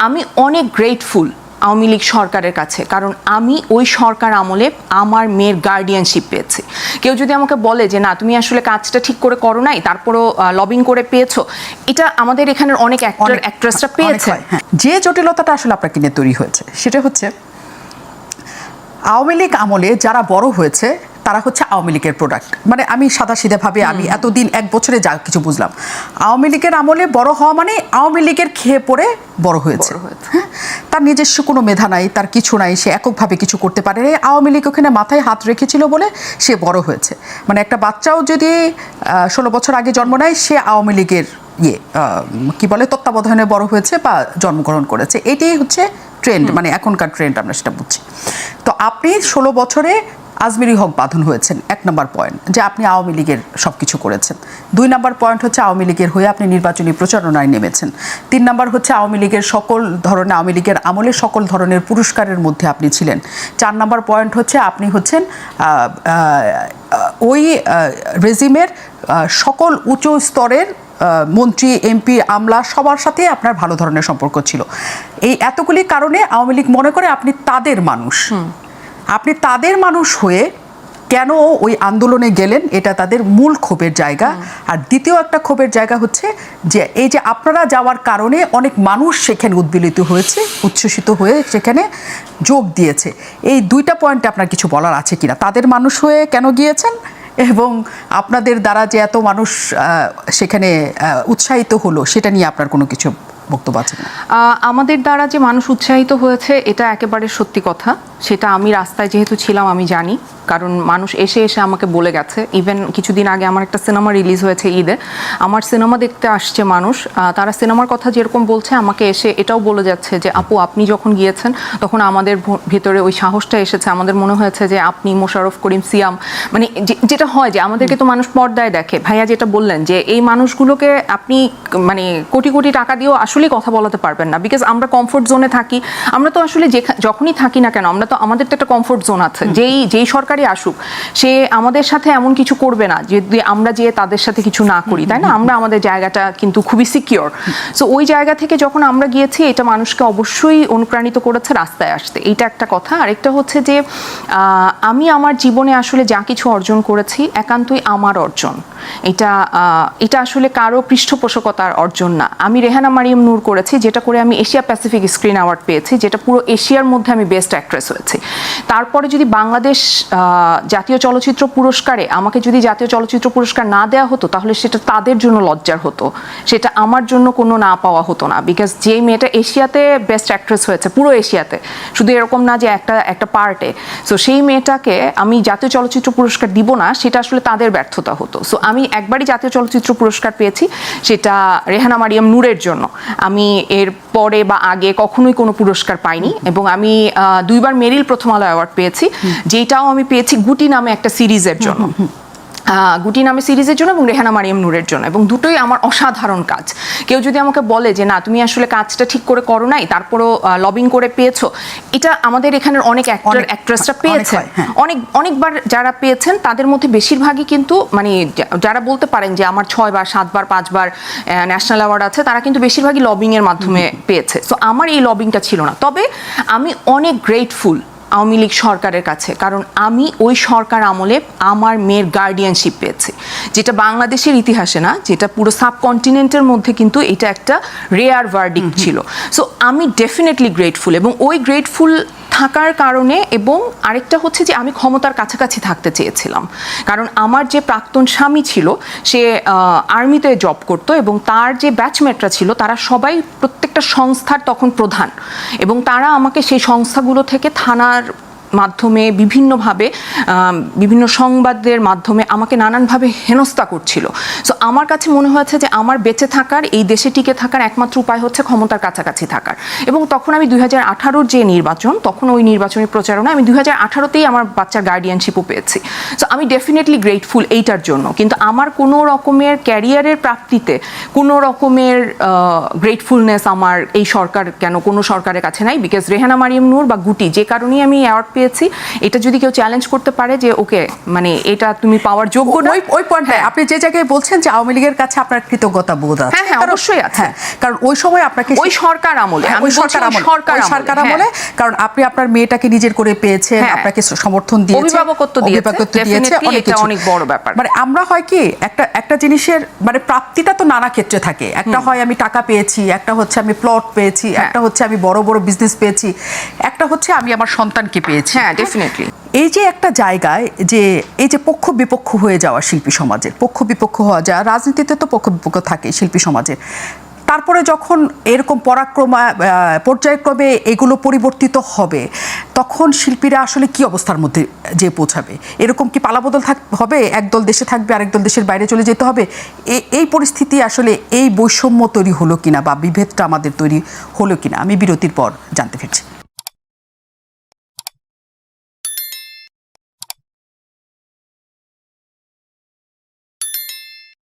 আমি অনেক গ্রেটফুল আওয়ামী লীগ সরকারের কাছে কারণ আমি ওই সরকার আমলে আমার মেয়ের গার্ডিয়ানশিপ পেয়েছি কেউ যদি আমাকে বলে যে না তুমি আসলে কাজটা ঠিক করে করো নাই তারপরও লবিং করে পেয়েছ এটা আমাদের এখানের অনেক অ্যাক্টর অ্যাক্ট্রেসরা পেয়েছে হ্যাঁ। যে জটিলতাটা আসলে আপনাকে নিয়ে তৈরি হয়েছে সেটা হচ্ছে আওয়ামী লীগ আমলে যারা বড় হয়েছে তারা হচ্ছে আওয়ামী লীগের প্রোডাক্ট মানে আমি সাদা ভাবে আমি এতদিন এক বছরে যা কিছু বুঝলাম। আওয়ামী লীগের আমলে বড় হওয়া মানে আওয়ামী লীগের খেয়ে পড়ে বড় হয়েছে। হ্যাঁ? তার নিজস্ব কোনো মেধা নাই তার কিছু নাই সে এককভাবে কিছু করতে পারে আওয়ামী লীগ ওখানে মাথায় হাত রেখেছিল বলে সে বড় হয়েছে। মানে একটা বাচ্চাও যদি ষোলো বছর আগে জন্ম নেয় সে আওয়ামী লীগের ইয়ে কি বলে তত্ত্বাবধানে বড় হয়েছে বা জন্মগ্রহণ করেছে। এটাই হচ্ছে ট্রেন্ড মানে এখনকার ট্রেন্ড আমরা সেটা বুঝছি। তো আপনি ষোলো বছরে আজমিরি হক বাঁধন হয়েছেন। এক নম্বর পয়েন্ট যে আপনি আওয়ামী লীগের সব কিছু করেছেন। দুই নম্বর পয়েন্ট হচ্ছে আওয়ামী লীগের হয়ে আপনি নির্বাচনী প্রচারণায় নেমেছেন। তিন নম্বর হচ্ছে আওয়ামী লীগের সকল ধরনের, আওয়ামী লীগের আমলে সকল ধরনের পুরস্কারের মধ্যে আপনি ছিলেন। চার নম্বর পয়েন্ট হচ্ছে আপনি হচ্ছেন ওই রেজিমের সকল উঁচু স্তরের মন্ত্রী, এমপি, আমলা সবার সাথে আপনার ভালো ধরনের সম্পর্ক ছিল। এই এতগুলি কারণে আওয়ামী লীগ মনে করে আপনি তাদের মানুষ। আপনি তাদের মানুষ হয়ে কেন ওই আন্দোলনে গেলেন? এটা তাদের মূল ক্ষোভের জায়গা। আর দ্বিতীয় একটা ক্ষোভের জায়গা হচ্ছে যে, এই যে আপনারা যাওয়ার কারণে অনেক মানুষ সেখানে উদ্বিলিত হয়েছে, উচ্ছ্বসিত হয়ে সেখানে যোগ দিয়েছে। এই দুইটা পয়েন্টে আপনার কিছু বলার আছে কিনা? তাদের মানুষ হয়ে কেন গিয়েছেন? এবং আপনাদের দ্বারা যে এত মানুষ সেখানে উৎসাহিত হলো, সেটা নিয়ে আপনার কোনো কিছু বক্তব্য আছে আমাদের দ্বারা যে মানুষ উৎসাহিত হয়েছে, এটা একেবারে সত্যি কথা। সেটা আমি রাস্তায় যেহেতু ছিলাম, আমি জানি। কারণ মানুষ এসে এসে আমাকে বলে গেছে। ইভেন কিছুদিন আগে আমার একটা সিনেমা রিলিজ হয়েছে ঈদে। আমার সিনেমা দেখতে আসছে মানুষ। তারা সিনেমার কথা যেরকম বলছে, আমাকে এসে এটাও বলে যাচ্ছে যে, আপু, আপনি যখন গিয়েছেন, তখন আমাদের ভেতরে ওই সাহসটা এসেছে। আমাদের মনে হয়েছে যে, আপনি মোশারফ করিম সিয়াম। মানে যেটা হয় যে, আমাদেরকে তো মানুষ পর্দায় দেখে। ভাইয়া যেটা বললেন যে, এই মানুষগুলোকে আপনি মানে কোটি কোটি টাকা দিয়েও আসলেই কথা বলাতে পারবেন না। বিকজ আমরা কমফোর্ট জোনে থাকি। আমরা তো আসলে যেখা- যখনই থাকি না কেন, আমরা তো আমাদের তো একটা কমফোর্ট জোন আছে। যেই যেই সরকারি আসুক সে আমাদের সাথে এমন কিছু করবে না যদি আমরা যে তাদের সাথে কিছু না করি তাই না? আমরা আমাদের জায়গাটা কিন্তু খুবই সিকিওর সো ওই জায়গা থেকে যখন আমরা গিয়েছি এটা মানুষকে অবশ্যই অনুপ্রাণিত করেছে রাস্তায় আসতে। এইটা একটা কথা। আরেকটা হচ্ছে যে আমি আমার জীবনে আসলে যা কিছু অর্জন করেছি একান্তই আমার অর্জন। এটা এটা আসলে কারও পৃষ্ঠপোষকতার অর্জন না। আমি রেহানা মারিয়াম নূর করেছি যেটা করে আমি এশিয়া প্যাসিফিক স্ক্রিন অ্যাওয়ার্ড পেয়েছি যেটা পুরো এশিয়ার মধ্যে আমি বেস্ট অ্যাক্ট্রেস হয়েছি। তারপরে যদি বাংলাদেশ জাতীয় চলচ্চিত্র পুরস্কারে আমাকে যদি জাতীয় চলচ্চিত্র পুরস্কার না দেওয়া হতো, তাহলে সেটা তাদের জন্য লজ্জার হতো। সেটা আমার জন্য কোনো না পাওয়া হতো না। বিকজ যে মেয়েটা এশিয়াতে বেস্ট অ্যাক্ট্রেস হয়েছে, পুরো এশিয়াতে। শুধু এরকম না যে একটা একটা পার্টে সো সেই মেয়েটাকে আমি জাতীয় চলচ্চিত্র পুরস্কার দিব না, সেটা আসলে তাদের ব্যর্থতা হতো। সো আমি একবারই জাতীয় চলচ্চিত্র পুরস্কার পেয়েছি, সেটা রেহানা মারিয়াম নূরের জন্য। আমি এর পরে বা আগে কখনোই কোনো পুরস্কার পাইনি এবং আমি দুইবার মেরিল প্রথম আলো অ্যাওয়ার্ড পেয়েছি যেটাও আমি পেয়েছি গুটি নামে একটা সিরিজের জন্য। গুটি নামে সিরিজের জন্য এবং রেহানা মারিয়াম নূরের জন্য। এবং দুটোই আমার অসাধারণ কাজ। কেউ যদি আমাকে বলে যে না তুমি আসলে কাজটা ঠিক করে করো নাই তারপরও লবিং করে পেয়েছ এটা আমাদের এখানের অনেক অ্যাক্টর অ্যাক্ট্রেসরা পেয়েছে। অনেক অনেকবার যারা পেয়েছেন তাদের মধ্যে বেশিরভাগই কিন্তু মানে যারা বলতে পারেন যে আমার ছয়বার সাতবার পাঁচবার ন্যাশনাল অ্যাওয়ার্ড আছে তারা কিন্তু বেশিরভাগই লবিংয়ের মাধ্যমে পেয়েছে। সো আমার এই লবিংটা ছিল না। তবে আমি অনেক গ্রেটফুল আওয়ামী লীগ সরকারের কাছে। কারণ আমি ওই সরকার আমলে আমার মেয়ের গার্ডিয়ানশিপ পেয়েছি। যেটা বাংলাদেশের ইতিহাসে না যেটা পুরো সাবকন্টিনেন্টের মধ্যে কিন্তু এটা একটা রেয়ার ওয়ার্ডিং ছিল। সো আমি ডেফিনেটলি গ্রেটফুল এবং ওই গ্রেটফুল থাকার কারণে এবং আরেকটা হচ্ছে যে আমি ক্ষমতার কাছাকাছি থাকতে চেয়েছিলাম। কারণ আমার যে প্রাক্তন স্বামী ছিল, সে আর্মিতে জব করত এবং তার যে ব্যাচমেটরা ছিল, তারা সবাই প্রত্যেকটা সংস্থার তখন প্রধান এবং তারা আমাকে সেই সংস্থাগুলো থেকে থানার মাধ্যমে বিভিন্নভাবে বিভিন্ন সংবাদের মাধ্যমে আমাকে নানানভাবে হেনস্থা করছিল। সো আমার কাছে মনে হয়েছে যে আমার বেঁচে থাকার, এই দেশে টিকে থাকার একমাত্র উপায় হচ্ছে ক্ষমতার কাছাকাছি থাকার। এবং তখন আমি দুই হাজার আঠারোর যে নির্বাচন, তখন ওই নির্বাচনী প্রচারণা আমি দুই হাজার আঠারোতেই আমার বাচ্চার গার্ডিয়ানশিপও পেয়েছি। সো আমি ডেফিনেটলি গ্রেটফুল এইটার জন্য। কিন্তু আমার কোনো রকমের ক্যারিয়ারের প্রাপ্তিতে, কোনো রকমের গ্রেটফুলনেস আমার এই সরকার কেন, কোনো সরকারের কাছে নাই। বিকজ রেহানা মারিয়াম নূর বা গুটি, যে কারণেই আমি অ্যাওয়ার্ড পেয়েছি এটা যদি কেউ চ্যালেঞ্জ করতে পারে যে ওকে মানে এটা তুমি পাওয়ার যোগ্য ওই ওই পয়েন্টে আপনি যে জায়গায় বলছেন যে আওয়ামী লীগের কাছে আপনার কৃতজ্ঞতা বোধ আছে হ্যাঁ, হ্যাঁ, অবশ্যই আছে। হ্যাঁ কারণ ওই সময় আপনাকে ওই সরকার আমলে হ্যাঁ, ওই সরকার আমলে সরকার আমলে, সরকার হ্যাঁ। আমলে কারণ আপনি আপনার মেয়েটাকে নিজের করে পেয়েছেন হ্যাঁ। আপনাকে সমর্থন দিয়েছে অভিভাবকত্ব দিয়েছে, অভিভাবকত্ব দিয়েছে অনেক এটা অনেক বড় ব্যাপার। মানে আমরা হয় কি একটা একটা জিনিসের মানে প্রাপ্তিটা তো নানা ক্ষেত্রে থাকে একটা হয় আমি টাকা পেয়েছি একটা হচ্ছে আমি প্লট পেয়েছি হ্যাঁ। একটা হচ্ছে আমি বড় বড় বিজনেস পেয়েছি একটা হচ্ছে আমি আমার সন্তানকে পেয়েছি হ্যাঁ ডেফিনেটলি এই যে একটা জায়গায় যে এই যে পক্ষ বিপক্ষ হয়ে যাওয়া শিল্পী সমাজের পক্ষ বিপক্ষ হওয়া যায় রাজনীতিতে তো পক্ষ বিপক্ষ থাকে শিল্পী সমাজের। তারপরে যখন এরকম পরাক্রমা পর্যায়ক্রমে এগুলো পরিবর্তিত হবে তখন শিল্পীরা আসলে কি অবস্থার মধ্যে যে পৌঁছাবে? এরকম কি পালাবদল থাক হবে? একদল দেশে থাকবে আরেকদল দেশের বাইরে চলে যেতে হবে? এ- এই পরিস্থিতি আসলে এই বৈষম্য তৈরি হলো কিনা বা বিভেদটা আমাদের তৈরি হলো কিনা? আমি বিরতির পর জানতে ফিরছি।